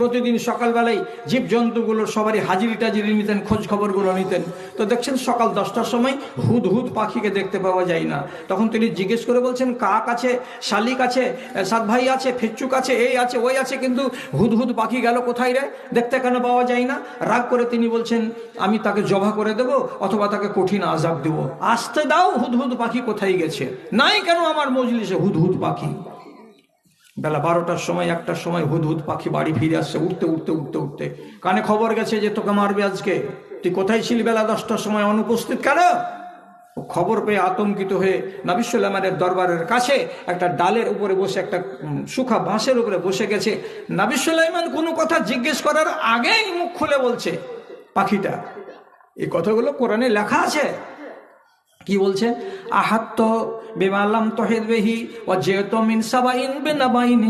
প্রতিদিন সকালবেলায় জীবজন্তুগুলোর সবারই হাজিরি টাজিরি নিতেন খোঁজ খবরগুলো নিতেন। তো দেখছেন সকাল দশটার সময় হুদ হুদ পাখিকে দেখতে পাওয়া যায় না। তখন তিনি জিজ্ঞেস করে বলছেন, কাক আছে? শালিক আছে? সাত ভাই আছে? ফেচ্চুক আছে? এই আছে, ওই আছে, কিন্তু হুদ হুদ পাখি গেল কোথায় রে? দেখতে কেন পাওয়া যায় না? রাগ করে তিনি বলছেন, আমি তাকে জবা করে দেব অথবা তাকে কঠিন আজাব দেব। আসতে দাও, হুদ হুদ পাখি কোথায় গেছে? নাই কেন আমার মজলিসে হুদ হুদ পাখি? বেলা বারোটার সময়, একটার সময় হুদহুদ পাখি বাড়ি ফিরে আসছে উঠতে উঠতে উঠতে উঠতে। কানে খবর গেছে যে তোকে মারবে আজকে। তুই কোথায় ছিলি বেলা দশটার সময়? অনুপস্থিত কেন? খবর পেয়ে আতঙ্কিত হয়ে নাবিসুল্লামানের দরবারের কাছে একটা ডালের উপরে বসে, একটা সুখা বাঁশের উপরে বসে গেছে। নাবিসুল্লাইমান কোনো কথা জিজ্ঞেস করার আগেই মুখ খুলে বলছে, পাখিটা, এই কথাগুলো কোরআনে লেখা আছে? কি বলছে আহাত্ত বেমালাম তহেদ বেহি ও যেহেতু মিন সাবাইন বেনাবাইন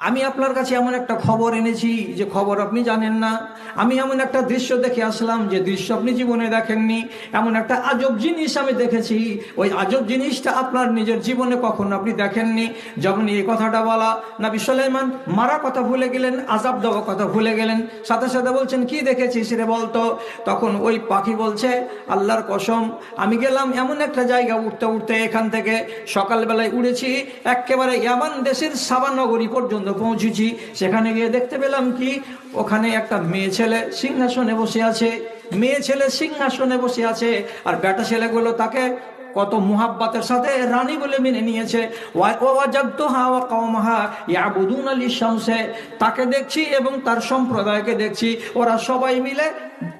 আমি আপনার কাছে এমন একটা খবর এনেছি যে খবর আপনি জানেন না। আমি এমন একটা দৃশ্য দেখে আসলাম যে দৃশ্য আপনি জীবনে দেখেননি। এমন একটা আজব জিনিস আমি দেখেছি। ওই আজব জিনিসটা আপনার নিজের জীবনে কখনো আপনি দেখেননি। যখন এই কথাটা বলা, নবী সুলাইমান মারা কথা ভুলে গেলেন আজাব দেওয়া কথা ভুলে গেলেন। সাথে সাথে বলছেন, কি দেখেছিস রে বলতো? তখন ওই পাখি বলছে, আল্লাহর কসম, আমি গেলাম এমন একটা জায়গা উঠতে উঠতে এখান থেকে সকালবেলায় উড়েছি একেবারে ইয়ামান দেশের সাবানগরী পর্যন্ত পৌঁছেছি। সেখানে গিয়ে দেখতে পেলাম কি, ওখানে একটা মেয়ে ছেলে সিংহাসনে বসে আছে। মেয়ে ছেলে সিংহাসনে বসে আছে। আর বেটা ছেলেগুলো তাকে কত মুহাব্বাতের সাথে রানী বলে মেনে নিয়েছে। তাকে দেখছি এবং তার সম্প্রদায়কে দেখছি। ওরা সবাই মিলে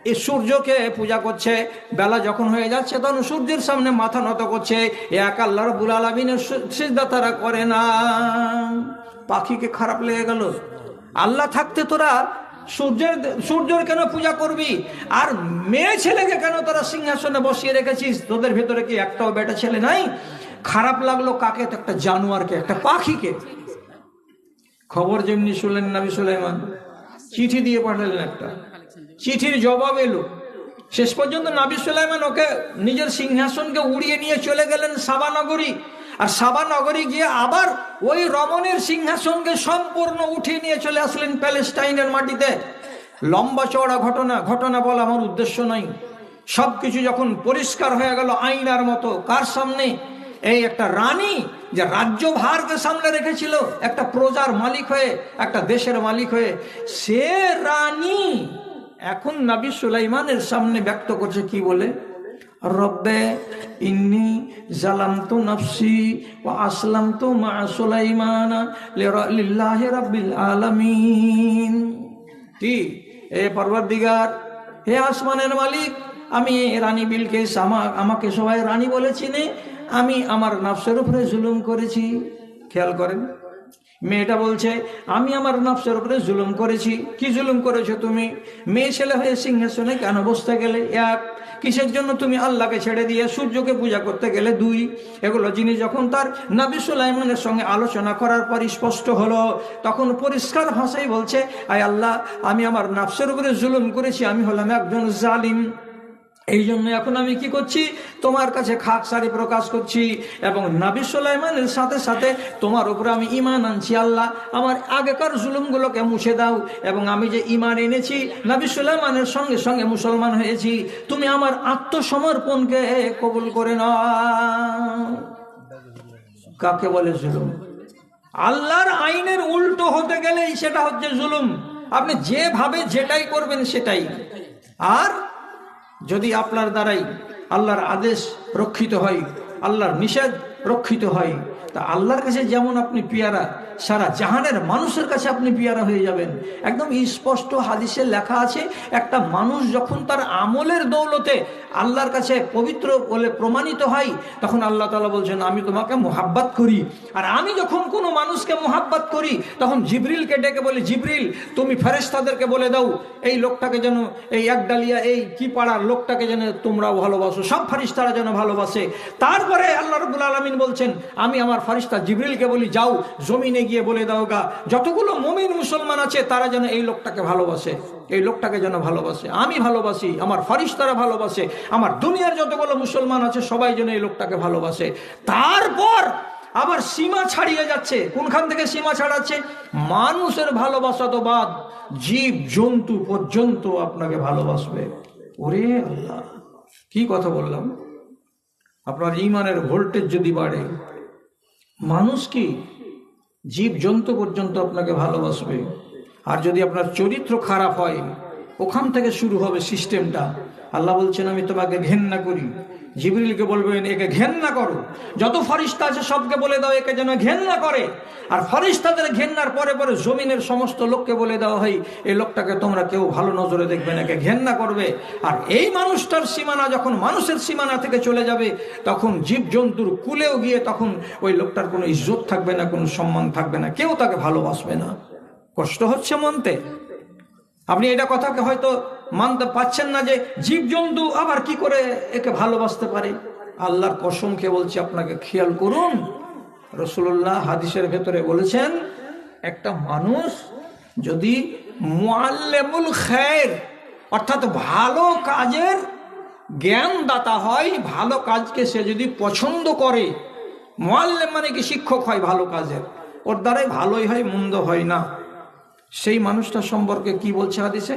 এই সূর্যকে পূজা করছে। বেলা যখন হয়ে যাচ্ছে তখন সূর্যের সামনে মাথা নত করছে। এক আল্লাহ রাব্বুল আলামিনের সু- সিজদা তারা করে না। পাখিকে খারাপ লেগে গেল। আল্লাহ থাকতে তোরা সূর্যের সূর্যের কেন পূজা করবি? আর মেয়ে ছেলেকে কেন তারা সিংহাসনে বসিয়ে রেখেছিস? তোদের ভেতরে কি একটাও বেটা ছেলে নাই? খারাপ লাগল কাকে? তো একটা জানোয়ারকে, একটা পাখিকে। খবর যেমনি শুনলেন নবী সুলাইমান, চিঠি দিয়ে পাঠালেন একটা। চিঠির জবাব এলো। শেষ পর্যন্ত নাবি সুলাইমান ওকে নিজের সিংহাসনকে উড়িয়ে নিয়ে চলে গেলেন সাবানগরী। আর সাবানগরী গিয়ে আবার ওই রমণের সিংহাসনকে সম্পূর্ণ উঠিয়ে নিয়ে চলে আসলেন প্যালেস্টাইনের মাটিতে। লম্বা চওড়া ঘটনা ঘটনা বলা আমার উদ্দেশ্য নয়। সবকিছু যখন পরিষ্কার হয়ে গেল আইনার মতো, কার সামনে? এই একটা রানী যে রাজ্যভারকে সামনে রেখেছিল, একটা প্রজার মালিক হয়ে, একটা দেশের মালিক হয়ে, সে রানী এখন নাবি সুলাইমানের সামনে ব্যক্ত করছে কি বলে? রব্বে ইন্নি জালাম তো নফসি ও আসলাম তো মা সুলাইমান রাব্বিল আলামিন। কি? এ পর্বতদিগার হে আসমানের মালিক, আমি রানী বিলকে আমা- আমাকে সবাই রানী বলেছি নে আমি আমার নফসের উপরে জুলুম করেছি। খেয়াল করেন, মেয়েটা বলছে, আমি আমার নফসের উপরে জুলুম করেছি। কি জুলুম করেছ তুমি? মেয়ে ছেলে হয়ে সিংহাসনে কেন বসতে গেলে? এক কিসের জন্য তুমি আল্লাহকে ছেড়ে দিয়ে সূর্যকে পূজা করতে গেলে? দুই, এগুলো জিনিস যখন তার নাবি সুলাইমানের সঙ্গে আলোচনা করার পর স্পষ্ট হলো, তখন পরিষ্কার ভাষাই বলছে, আয় আল্লাহ, আমি আমার নাফসের উপরে জুলুম করেছি, আমি হলাম একজন জালিম। এই জন্য এখন আমি কি করছি? তোমার কাছে খাক সারি প্রকাশ করছি এবং নাবি সুলাইমানের সাথে সাথে তোমার উপরে আমি ইমান আনছি, আল্লাহ। আমার আগেকার জুলুমগুলোকে মুছে দাও এবং আমি যে ইমান এনেছি, নাবি সুলাইমানের সঙ্গে সঙ্গে মুসলমান হয়েছি, তুমি আমার আত্মসমর্পণকে কবুল করে নাও। কাকে বলে জুলুম? আল্লাহর আইনের উল্টো হতে গেলেই সেটা হচ্ছে জুলুম। আপনি যেভাবে যেটাই করবেন সেটাই। আর যদি আপনার দ্বারাই আল্লাহর আদেশ রক্ষিত হয় আল্লাহর নিষেধ রক্ষিত হয় তা আল্লাহর কাছে যেমন আপনি পিয়ারা, সারা জাহানের মানুষের কাছে আপনি পিয়ারা হয়ে যাবেন। একদম স্পষ্ট হাদিসে লেখা আছে, একটা মানুষ যখন তার আমলের দৌলতে আল্লাহর কাছে পবিত্র বলে প্রমাণিত হয়, তখন আল্লাহ তালা বলছেন, আমি তোমাকে মোহাব্বাত করি। আর আমি যখন কোনো মানুষকে মোহাব্বাত করি, তখন জিবরিলকে ডেকে বলি, জিবরিল, তুমি ফেরেস্তাদেরকে বলে দাও, এই লোকটাকে যেন, এই একডালিয়া, এই কি পাড়ার লোকটাকে যেন তোমরাও ভালোবাসো। সব ফারিস্তারা যেন ভালোবাসে। তারপরে আল্লাহ রবুল আলমিন বলছেন, আমি আমার ফারিস্তা জিবরিলকে বলি, যাও, জমিনে গিয়ে বলে দাও গা যতগুলো মমিন মুসলমান আছে, তারা যেন এই লোকটাকে ভালোবাসে, এই লোকটাকে যেন ভালোবাসে। আমি ভালোবাসি, আমার ফারিস্তারা ভালোবাসে, আমার দুনিয়ার যতগুলো মুসলমান আছে, সবাই যেন এই লোকটাকে ভালোবাসে। তারপর আবার সীমা ছাড়িয়ে যাচ্ছে। কোনখান থেকে সীমা ছাড়াচ্ছে? মানুষের ভালোবাসা তো বাদ, জীব, জন্তু পর্যন্ত আপনাকে ভালোবাসবে। ওরে আল্লাহ, কি কথা বললাম? আপনার ইমানের ভোল্টেজ যদি বাড়ে মানুষ কি জীব জন্তু পর্যন্ত আপনাকে ভালোবাসবে? আর যদি আপনার চরিত্র খারাপ হয়, ওখান থেকে শুরু হবে সিস্টেমটা। আল্লাহ বলছেন, আমি তোমাকে ঘেন্না করি। জিবরিলকে বলবেন, একে ঘেন্না করো। যত ফরিস্তা আছে সবকে বলে দাও, একে যেন ঘেন্না করে। আর ফরিস্তাদের ঘেন্নার পরে পরে জমিনের সমস্ত লোককে বলে দেওয়া হয় এই লোকটাকে তোমরা কেউ ভালো নজরে দেখবে না, একে ঘেন্না করবে। আর এই মানুষটার সীমানা যখন মানুষের সীমানা থেকে চলে যাবে, তখন জীবজন্তুর কুলেও গিয়ে তখন ওই লোকটার কোনো ইজ্জত থাকবে না, কোনো সম্মান থাকবে না, কেউ তাকে ভালোবাসবে না। কষ্ট হচ্ছে মানতে। আপনি এটা কথাকে হয়তো মানতে পাচ্ছেন না যে জীবজন্তু আবার কি করে একে ভালোবাসতে পারে? আল্লাহর কসমকে বলছি, আপনাকে খেয়াল করুন। রসুল্লাহ হাদিসের ভেতরে বলেছেন, একটা মানুষ যদি মোয়াল্লেমুল খের অর্থাৎ ভালো কাজের জ্ঞানদাতা হয়, ভালো কাজকে সে যদি পছন্দ করে মোয়াল্লেম মানে কি শিক্ষক হয় ভালো কাজের? ওর দ্বারাই ভালোই হয়, মন্দ হয় না। সেই মানুষটা সম্পর্কে কি বলছে হাদিসে?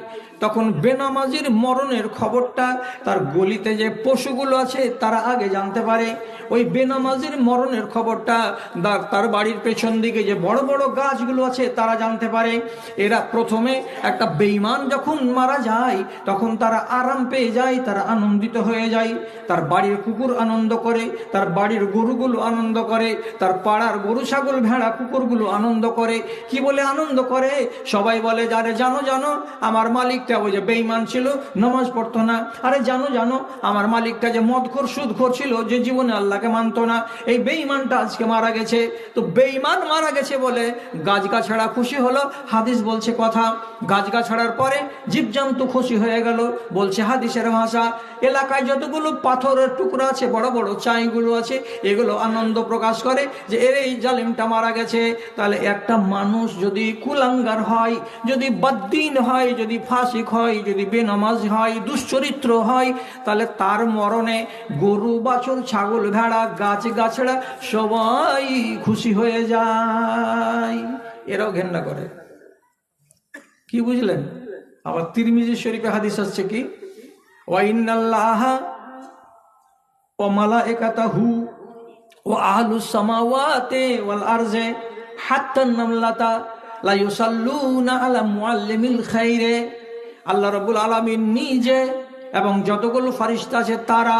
তখন বেনামাজির মরণের খবরটা তার গলিতে যে পশুগুলো আছে তারা আগে জানতে পারে। ওই বেনামাজির মরণের খবরটা তার বাড়ির পেছন দিকে যে বড় বড় গাছগুলো আছে তারা জানতে পারে। এরা প্রথমে একটা বেইমান যখন মারা যায়, তখন তারা আরাম পেয়ে যায়, তারা আনন্দিত হয়ে যায়। তার বাড়ির কুকুর আনন্দ করে, তার বাড়ির গরুগুলো আনন্দ করে, তার পাড়ার গরু, ছাগল, ভেড়া, কুকুরগুলো আনন্দ করে। কি বলে আনন্দ করে? সবাই বলে যারে জানো জানো, আমার মালিকটা ওই যে বেইমান ছিল, নামাজ পড়তো না। আরে জানো জানো, আমার মালিকটা যে মদখোর, সুদখোর ছিল যে জীবনে আল্লাহকে মানতো না। এই বেইমানটা আজকে মারা গেছে। তো বেইমান মারা গেছে বলে গাছ গাছড়া খুশি হলো। হাদিস বলছে কথা গাছ গাছড়ার পরে জীবজন্তু খুশি হয়ে গেল। বলছে হাদিসের ভাষা, এলাকায় যতগুলো পাথরের টুকরা আছে, বড় বড় চাইগুলো আছে, এগুলো আনন্দ প্রকাশ করে যে এর এই জালিমটা মারা গেছে। তাহলে একটা মানুষ যদি কুলাঙ্গার হয়, যদি বদ্দিন হয়, যদি ফাসিক হয়, যদি বেনামাজ হয়, দুশ্চরিত্র হয়, তাহলে তার মরণে গরু, বাছুর, ছাগল, ভেড়া, গাছ, গাছড়া সবাই খুশি হয়ে যায়। এরাও ঘেন্না করে। কি বুঝলেন? আবার তিরমিজি শরীফে হাদিস আসছে কি? ওয়াইনাল্লাহ ও মালাইকাতাহু ও আহলুস সামাওয়াতে ওয়াল আরজে হাত্তান নামলাতা লা ইউসাল্লুনা আলা মুআল্লিমিল খাইরে। আল্লাহ রবুল আলমিন নিজে এবং যতগুলো ফারিস্তা আছে তারা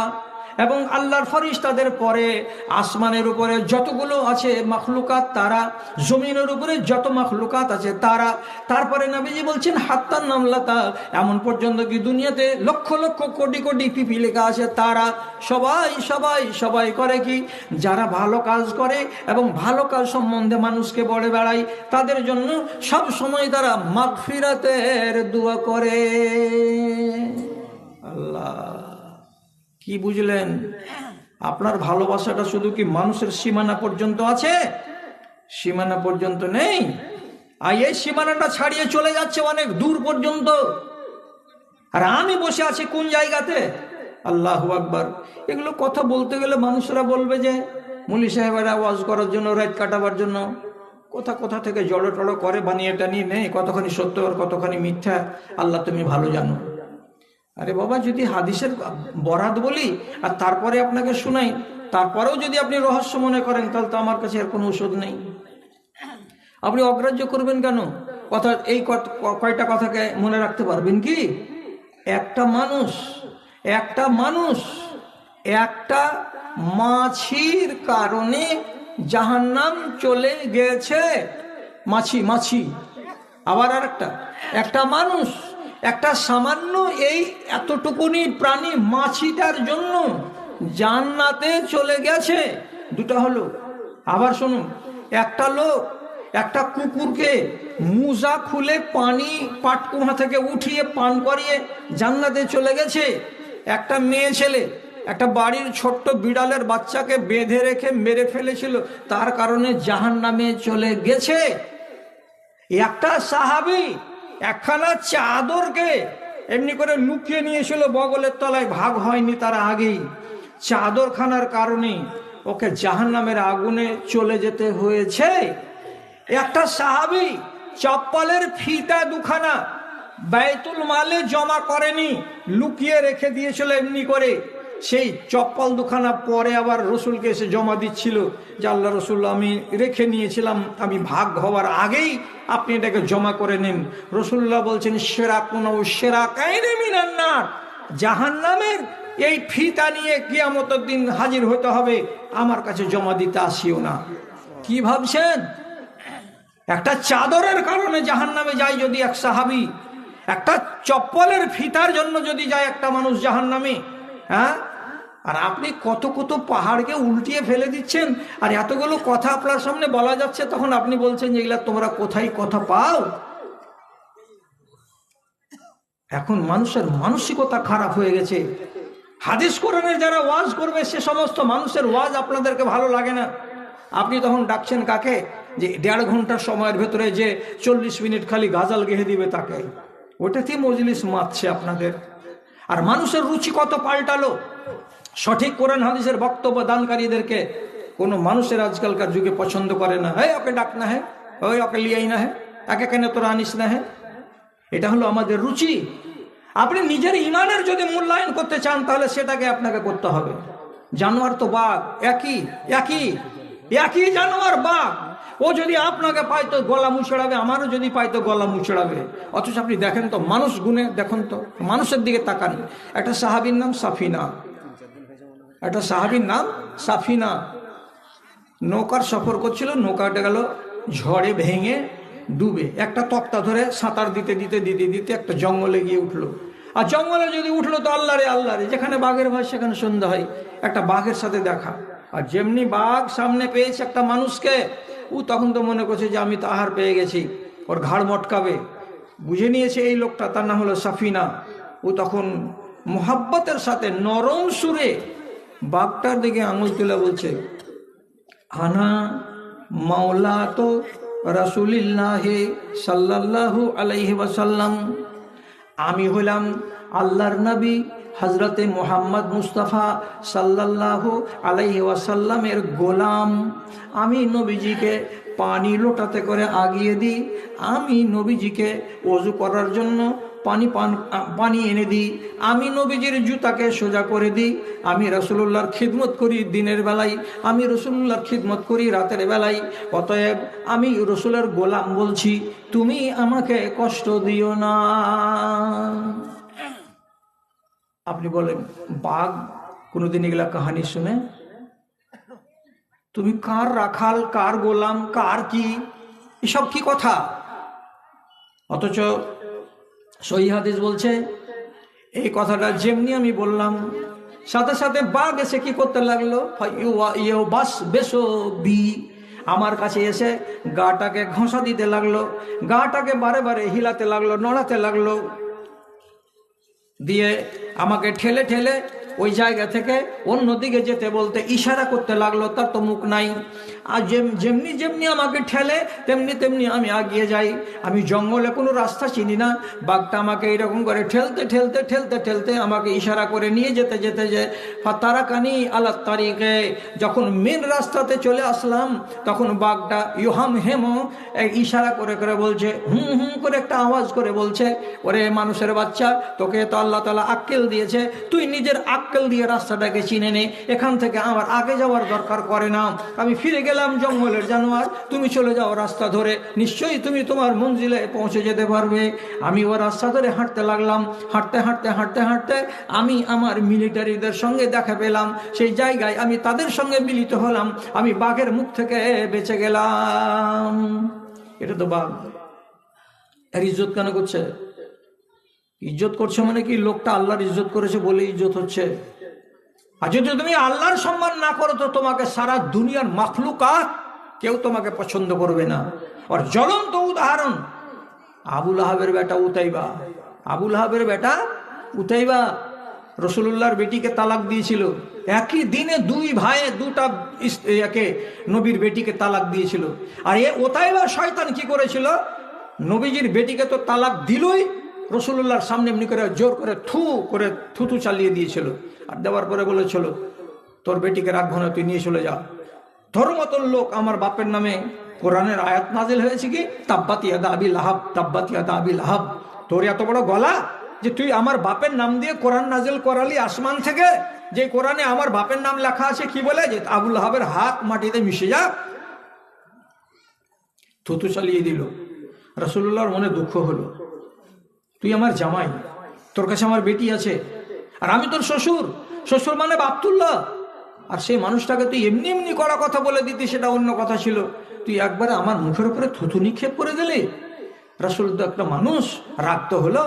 এবং আল্লাহর ফরিস্তাদের পরে, আসমানের উপরে যতগুলো আছে মখলুকাত, তারা, জমিনের উপরে যত মখলুকাত আছে, তারা, তারপরে নবীজি বলছেন হাত্তার নামলাতা এমন পর্যন্ত কি দুনিয়াতে লক্ষ লক্ষ কোটি কোটি পিপি লেখা আছে, তারা সবাই সবাই সবাই করে কি? যারা ভালো কাজ করে এবং ভালো কাজ সম্বন্ধে মানুষকে বলে বেড়ায়, তাদের জন্য সব সময় তারা মাগফিরাতের দোয়া করে। আল্লাহ। কি বুঝলেন? আপনার ভালোবাসাটা শুধু কি মানুষের সীমানা পর্যন্ত আছে? সীমানা পর্যন্ত নেই? আর এই সীমানাটা ছাড়িয়ে চলে যাচ্ছে অনেক দূর পর্যন্ত। আর আমি বসে আছি কোন জায়গাতে? আল্লাহ আকবার। এগুলো কথা বলতে গেলে মানুষরা বলবে যে, মুলি সাহেবেরা ওয়াজ করার জন্য, রাত কাটাবার জন্য, কোথা কোথা থেকে জড়ো টড়ো করে বানিয়ে টানিয়ে নেই কতখানি সত্য আর কতখানি মিথ্যা, আল্লাহ তুমি ভালো জানো। আরে বাবা, যদি হাদিসের বরাত বলি আর তারপরে আপনাকে শোনাই, তারপরেও যদি আপনি রহস্য মনে করেন, তাহলে তো আমার কাছে আর কোনো ওষুধ নেই। আপনি অগ্রাহ্য করবেন কেন? কথা, এই কয়টা কথাকে মনে রাখতে পারবেন কি? একটা মানুষ একটা মানুষ, একটা মাছির কারণে জাহান্নাম চলে গেছে। মাছি মাছি। আবার আর একটা একটা মানুষ একটা সামান্য এই এতটুকুনি প্রাণী মাছিটার জন্য জান্নাতে চলে গেছে। দুটো হলো। আবার শুনুন, একটা লোক একটা কুকুরকে মুজা খুলে পানি পাটকুমা থেকে উঠিয়ে পান করিয়ে জান্নাতে চলে গেছে। একটা মেয়ে ছেলে একটা বাড়ির ছোট্ট বিড়ালের বাচ্চাকে বেঁধে রেখে মেরে ফেলেছিল, তার কারণে জাহান নামে চলে গেছে। একটা সাহাবি একখানা চাদরকে এমনি করে লুকিয়ে নিয়েছিল বগলের তলায়, ভাগ হয়নি তার আগেই। চাদরখানার কারণে ওকে জাহান নামের আগুনে চলে যেতে হয়েছে। একটা সাহাবি চপ্পলের ফিতা দুখানা ব্যয়তুল মালে জমা করেনি, লুকিয়ে রেখে দিয়েছিল এমনি করে। সেই চপ্পল দুখানা পরে আবার রসুলকে এসে জমা দিচ্ছিল যে আল্লাহ রসুল, আমি রেখে নিয়েছিলাম, আমি ভাগ হওয়ার আগেই আপনি এটাকে জমা করে নিন। রসুল্লাহ বলছেন সেরা কোনো সেরা কাইনে মিনান্নার জাহান নামের এই ফিতা নিয়ে কিয়ামতের দিন হাজির হতে হবে, আমার কাছে জমা দিতে আসিও না। কি ভাবছেন? একটা চাদরের কারণে জাহান নামে যায় যদি এক সাহাবি, একটা চপ্পলের ফিতার জন্য যদি যায় একটা মানুষ জাহান নামে হ্যাঁ? আর আপনি কত কত পাহাড়কে উল্টিয়ে ফেলে দিচ্ছেন, আর এতগুলো কথা আপনার সামনে বলা যাচ্ছে, তখন আপনি বলছেন যে এগুলা তোমরা কোথায় কথা পাও? এখন মানুষের মানসিকতা খারাপ হয়ে গেছে। হাদিস কোরআনের যারা ওয়াজ করবে, সে সমস্ত মানুষের ওয়াজ আপনাদেরকে ভালো লাগে না। আপনি তখন ডাকছেন কাকে? যে দেড় ঘণ্টার সময়ের ভেতরে যে চল্লিশ মিনিট খালি গাজাল গেহে দিবে তাকে। ওটাতেই মজলিস মাতছে আপনাদের। আর মানুষের রুচি কত পাল্টালো? সঠিক কোরআন হাদিসের বক্তব্য দানকারীদেরকে কোনো মানুষের আজকালকার যুগে পছন্দ করে না। হ্যাঁ ওকে ডাক না হ্যাঁ ওই, ওকে লিয়াই না হ্যাঁ একে কেন তোরা আনিস না হ্যাঁ এটা হলো আমাদের রুচি। আপনি নিজের ইমানের যদি মূল্যায়ন করতে চান, তাহলে সেটাকে আপনাকে করতে হবে। জানোয়ার তো বাঘ, একই একই একই জানোয়ার বাঘ। ও যদি আপনাকে পায় তো গলা মুছড়াবে, আমারও যদি পায় তো গলা মুছড়াবে। অথচ আপনি দেখেন তো, মানুষ গুণে, দেখুন তো, মানুষের দিকে তাকান। একটা সাহাবির নাম সাফিনা। একটা সাহাবির নাম সাফিনা। নৌকার সফর করছিল, নৌকাটা গেল ঝড়ে ভেঙে ডুবে। একটা তক্তা ধরে সাঁতার দিতে দিতে দিতে দিতে একটা জঙ্গলে গিয়ে উঠল। আর জঙ্গলে যদি উঠল তো আল্লাহ রে আল্লাহ রে, যেখানে বাঘের ভয় সেখানে সন্ধ্যা হয়। একটা বাঘের সাথে দেখা। আর যেমনি বাঘ সামনে পেয়েছে একটা মানুষকে, ও তখন তো মনে করছে যে আমি তো আহার পেয়ে গেছি, ওর ঘাড় মটকাবে। বুঝে নিয়েছে এই লোকটা, তার নাম হলো সাফিনা। ও তখন মোহাব্বতের সাথে নরম সুরে বাঘটার দিকে আঙুল তুলে বলছে আনা মাওলা তো রাসুলিল্লাহ সাল্লাল্লাহু আলাইহি ওয়াসাল্লাম। আমি হলাম আল্লাহর নবী হজরতে মোহাম্মদ মুস্তাফা সাল্লাল্লাহু আলাইহি ওয়াসাল্লামের গোলাম। আমি নবীজিকে পানি লোটাতে করে আগিয়ে দিই। আমি নবীজিকে অজু করার জন্য পানি পান পানি এনে দিই। আমি নবীজির জুতাকে সোজা করে দিই। আমি রসুল্লাহর খিদমত করি দিনের বেলায়। আমি রসুল্লাহর খিদমত করি রাতের বেলায়। অতএব আমি রসুলের গোলাম বলছি, তুমি আমাকে কষ্ট দিও না। আপনি বলেন, বাঘ কোনোদিন এগুলা কাহানি শুনে? তুমি কার রাখাল, কার গোলাম, কার কি? এসব কি কথা? অথচ সহি হাদিস বলছে, এই কথাটা যেমনি আমি বললাম, সাথে সাথে বাঘ এসে কি করতে লাগল? বাস বি, আমার কাছে এসে গাটাকে ঘষা দিতে লাগল, গাটাকে বারে বারে হিলাতে লাগল, নড়াতে লাগল। দিয়ে আমাকে ঠেলে ঠেলে ওই জায়গা থেকে অন্যদিকে যেতে বলতে ইশারা করতে লাগল, তার তো মুখ নাই। আর যেমনি যেমনি আমাকে ঠেলে, তেমনি তেমনি আমি আগিয়ে যাই। আমি জঙ্গলে কোনো রাস্তা চিনি না। বাঘটা আমাকে এরকম করে ঠেলতে ঠেলতে ঠেলতে ঠেলতে আমাকে ইশারা করে নিয়ে যেতে যেতে, যে তারাকানি আল্লাহ তারিখে যখন মেন রাস্তাতে চলে আসলাম, তখন বাঘটা ইহাম হেম ইশারা করে করে বলছে, হুম হুম করে একটা আওয়াজ করে বলছে, ওরে মানুষের বাচ্চা, তোকে তো আল্লাহ তালা আক্কেল দিয়েছে, তুই নিজের আক্কেল দিয়ে রাস্তাটাকে চিনে নে। এখান থেকে আমার আগে যাওয়ার দরকার করে না। আমি ফিরে গেলাম জঙ্গলের জানোয়ার। তুমি চলে যাও রাস্তা ধরে। নিশ্চয়ই তুমি তোমার মঞ্জিলে পৌঁছে যেতে পারবে। আমি ও রাস্তা ধরে হাঁটতে লাগলাম। হাঁটতে হাঁটতে হাঁটতে হাঁটতে আমি আমার মিলিটারিদের সঙ্গে দেখা পেলাম। সেই জায়গায় আমি তাদের সঙ্গে মিলিত হলাম। আমি বাঘের মুখ থেকে বেঁচে গেলাম। এটা তো বাঘ। এর ইজ্জত কেন করছে? ইজ্জত করছে মানে কি? লোকটা আল্লাহর ইজ্জত করেছে বলে ইজ্জত হচ্ছে। আর যদি তুমি আল্লাহর সম্মান না করো, তো তোমাকে সারা দুনিয়ার মাখলুকাত কেউ তোমাকে পছন্দ করবে না। আর জ্বলন্ত উদাহরণ, আবুল আহাবের বেটা উতাইবা। আবুল আহাবের বেটা উতাইবা রসুল্লাহর বেটিকে তালাক দিয়েছিল। একই দিনে দুই ভাইয়ে দুটা একে নবীর বেটিকে তালাক দিয়েছিল। আর এ ওতাই বা শয়তান কি করেছিল? নবীজির বেটিকে তো তালাক দিলই রসুল্লাহর সামনে এমনি করে জোর করে থু, করে থুতু চালিয়ে দিয়েছিল। আর দেওয়ার পরে বলেছিল তোর বেটিকে রাখব না তুই নিয়ে চলে যা। তোর মতন লোক আমার বাপের নামে কোরআনের আয়াত নাজিল হয়েছে কি? তাব্বাতিয়া দাবি লাহাব তাব্বাতিয়া দাবি লাহাব। তোর এত বড় গলা যে তুই আমার বাপের নাম দিয়ে কোরআন নাজিল করালি আসমান থেকে? যে কোরআনে আমার বাপের নাম লেখা আছে, কি বলে? যে আবুল হাবের হাত মাটিতে মিশে যা। থুতু চালিয়ে দিল। রসুল্লাহর মনে দুঃখ হলো। তুই আমার জামাই, তোর কাছে আমার বেটি আছে আর আমি তোর শ্বশুর। শ্বশুর মানে বাপতুল্লাহ। আর সেই মানুষটাকে তুই এমনি এমনি করা কথা বলে দিতি, সেটা অন্য কথা ছিল। তুই একবারে আমার মুখের উপরে থুতু নিক্ষেপ করে দিলি। রাসুল তো একটা মানুষ, রাগ তো হলো।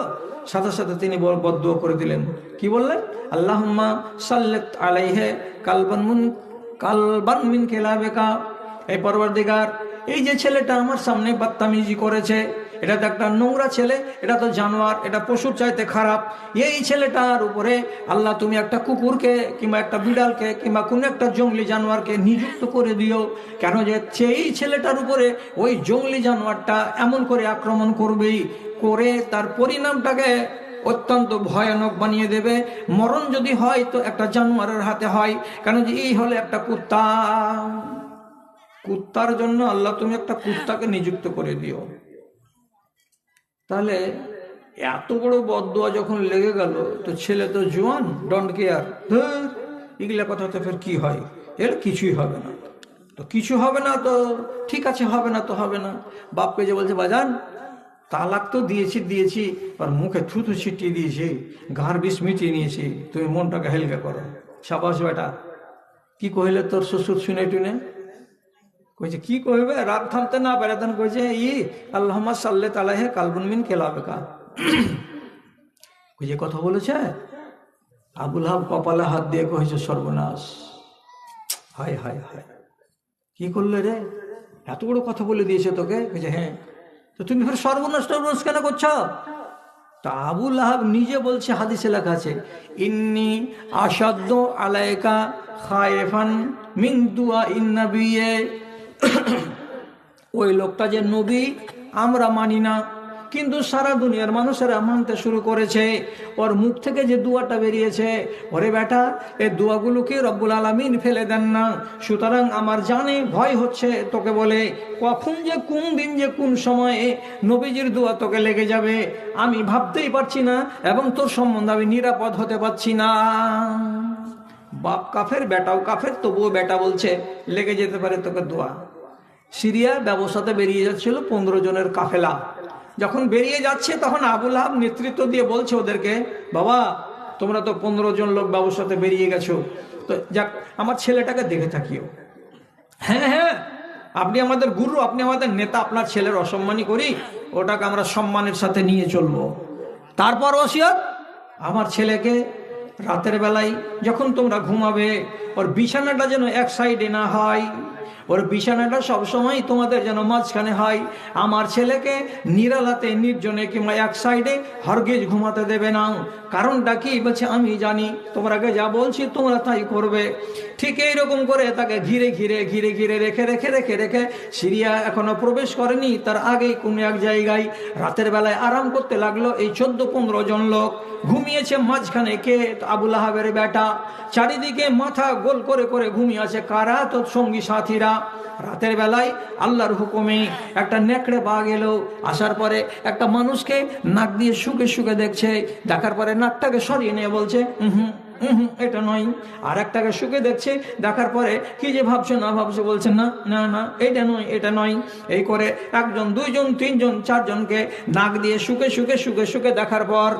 সাথে সাথে তিনি বদ্ধ করে দিলেন। কি বললেন? আল্লাহম্মা সাল্লেত আলাইহে কালবান কালবান মিন খেলাবেকা এই পরবর্তীকার, এই যে ছেলেটা আমার সামনে বাত্তামিজি করেছে এটা তো একটা নোংরা ছেলে, এটা তো জানোয়ার, এটা পশুর চাইতে খারাপ। এই ছেলেটার উপরে আল্লাহ তুমি একটা কুকুরকে কিংবা একটা বিড়ালকে কিংবা কোনো একটা জঙ্গলি জানোয়ারকে নিযুক্ত করে দিও। কেন যে সেই ছেলেটার উপরে ওই জঙ্গলি জানোয়ারটা এমন করে আক্রমণ করবেই, করে তার পরিণামটাকে অত্যন্ত ভয়ানক বানিয়ে দেবে। মরণ যদি হয় তো একটা জানোয়ারের হাতে হয়। কেন যে এই হলে একটা কুত্তা। কুত্তার জন্য আল্লাহ তুমি একটা কুত্তাকে নিযুক্ত করে দিও। তাহলে এত বড় বদুয়া যখন লেগে গেল, তো ছেলে তো জোয়ান ডন্ট কেয়ার ধর, এগুলা কথা তো ফের কি হয়? এর কিছুই হবে না। তো কিছু হবে না তো, ঠিক আছে, হবে না তো হবে না। বাপকে যে বলছে, বাজান, তালাক তো দিয়েছি দিয়েছি, আর মুখে থুথু ছিটিয়ে দিয়েছি, ঘাড় বিষ মিটিয়ে নিয়েছি, তুমি মনটাকে হেলকা করো। সাবাস বেটা, কি কহিলে তোর শ্বশুর শুনে টুনে? কইছে, কি কইবে? রাত থামতে না পারে তখন কইছে, ই আল্লাহ সাল্লে তালাহে কালবুন মিন কেলাবে কা কইছে, কথা বলেছে? আবুল হাব কপালে হাত দিয়ে কইছে, সর্বনাশ। হায় হায় হায়। কি করলে রে? এত বড় কথা বলে দিয়েছে তোকে? কইছে হ্যাঁ। তো তুমি ফের সর্বনাশ টর্বনাশ কেন করছ? তা আবুল আহাব নিজে বলছে, হাদিসে লেখা আছে, ইন্নি আসাদ্দ আলাইকা খায়েফান মিন দুয়া ইন্নাবিয়ে। ওই লোকটা যে নবী, আমরা মানি না। কিন্তু সারা দুনিয়ার মানুষেরা মানতে শুরু করেছে। ওর মুখ থেকে যে দুয়াটা বেরিয়েছে, ওরে বেটা এই দুয়াগুলোকে রব্বুল আলমিন ফেলে দেন না? সুতরাং আমার জানে ভয় হচ্ছে তোকে বলে, কখন যে কোন দিন যে কোন সময়ে নবীজির দুয়া তোকে লেগে যাবে, আমি ভাবতেই পারছি না এবং তোর সম্বন্ধে আমি নিরাপদ হতে পারছি না। বাপ কাফের, বেটাও কাফের, তবুও বেটা বলছে, লেগে যেতে পারে তোকে দোয়া। সিরিয়া ব্যবসাতে বেরিয়ে যাচ্ছিল পনেরো জনের কাফেলা। যখন বেরিয়ে যাচ্ছে, তখন আবুল আহাব নেতৃত্ব দিয়ে বলছে ওদেরকে, বাবা, তোমরা তো পনেরো জন লোক ব্যবসাতে বেরিয়ে গেছো। তো যাক, আমার ছেলেটাকে দেখে থাকিও। হ্যাঁ হ্যাঁ আপনি আমাদের গুরু, আপনি আমাদের নেতা, আপনার ছেলের অসম্মানই করি, ওটাকে আমরা সম্মানের সাথে নিয়ে চলবো। তারপর, ওসিয়ত? আমার ছেলেকে রাতের বেলায়, যখন তোমরা ঘুমাবে, ওর বিছানাটা যেন এক সাইডে না হয় ওর বিছানাটা সবসময় তোমাদের যেন মাঝখানে হয়। আমার ছেলেকে নিরালাতে, নির্জনে কিংবা এক সাইডে হরগেজ ঘুমাতে দেবে না। কারণটা কি বলছে, আমি জানি। তোমরাকে যা বলছি, তোমরা তাই করবে। ঠিক এইরকম করে তাকে ঘিরে ঘিরে ঘিরে ঘিরে রেখে রেখে রেখে রেখে সিরিয়া এখনও প্রবেশ করেনি। তার আগেই কোনো এক জায়গায় রাতের বেলায় আরাম করতে লাগল এই চোদ্দ, পনেরো জন লোক। ঘুমিয়েছে মাঝখানে কে? আবুল আহাবের বেটা। চারিদিকে মাথা গোল করে করে ঘুমিয়ে আছে কারা? তো সঙ্গী সাথীরা। রাতের বেলায় আল্লাহর হুকুমে একটা নেকড়ে বাঘ এলো, আসার পরে একটা মানুষকে নাক দিয়ে শুকে শুকে দেখছে, দেখার পরে নাকটাকে সরিয়ে নিয়ে বলছে হুম হুম এটা নয়। আর একটাকে শুকে দেখছে, দেখার পরে কি যে ভাবছ না ভাবছ বলছে, না না না, এটা নয় এটা নয়। এই করে একজন, দুইজন, তিনজন, চারজনকে নাক দিয়ে শুকে শুকে শুকে শুকে দেখার পর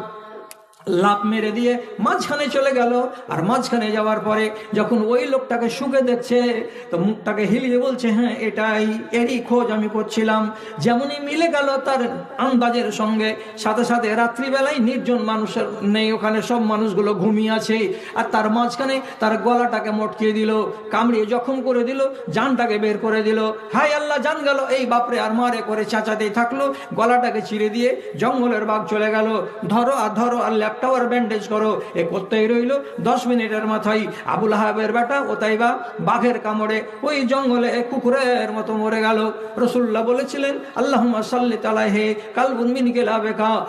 লাভ মেরে দিয়ে মাঝখানে চলে গেল। আর মাঝখানে যাওয়ার পরে যখন ওই লোকটাকে শুকে দেখছে, তো মুখটাকে হিলিয়ে বলছে হ্যাঁ এটাই, এরই খোঁজ আমি করছিলাম। যেমনই মিলে গেল তার আন্দাজের সঙ্গে। সাথে সাথে রাত্রিবেলায় নির্জন মানুষের নেই, ওখানে সব মানুষগুলো ঘুমিয়ে আছে। আর তার মাঝখানে তার গলাটাকে মটকিয়ে দিল, কামড়িয়ে জখম করে দিল, জানটাকে বের করে দিল। হাই আল্লাহ, জান গেল। এই বাপরে, আর মারে করে চাচাতেই থাকল। গলাটাকে চিরে দিয়ে জঙ্গলের বাঘ চলে গেল। ধরো আর ধরো আর ওর ব্যান্ডেজ করো, এ করতেই রইল। দশ মিনিটের মাথায় আবুল হাবের বেটা ও তাই বা বাঘের কামড়ে ওই জঙ্গলে কুকুরের মতো মরে গেল। রসুল্লাহ বলেছিলেন আল্লাহ সাল্লি তালাহে কালবুন মিন গেলা বেকা।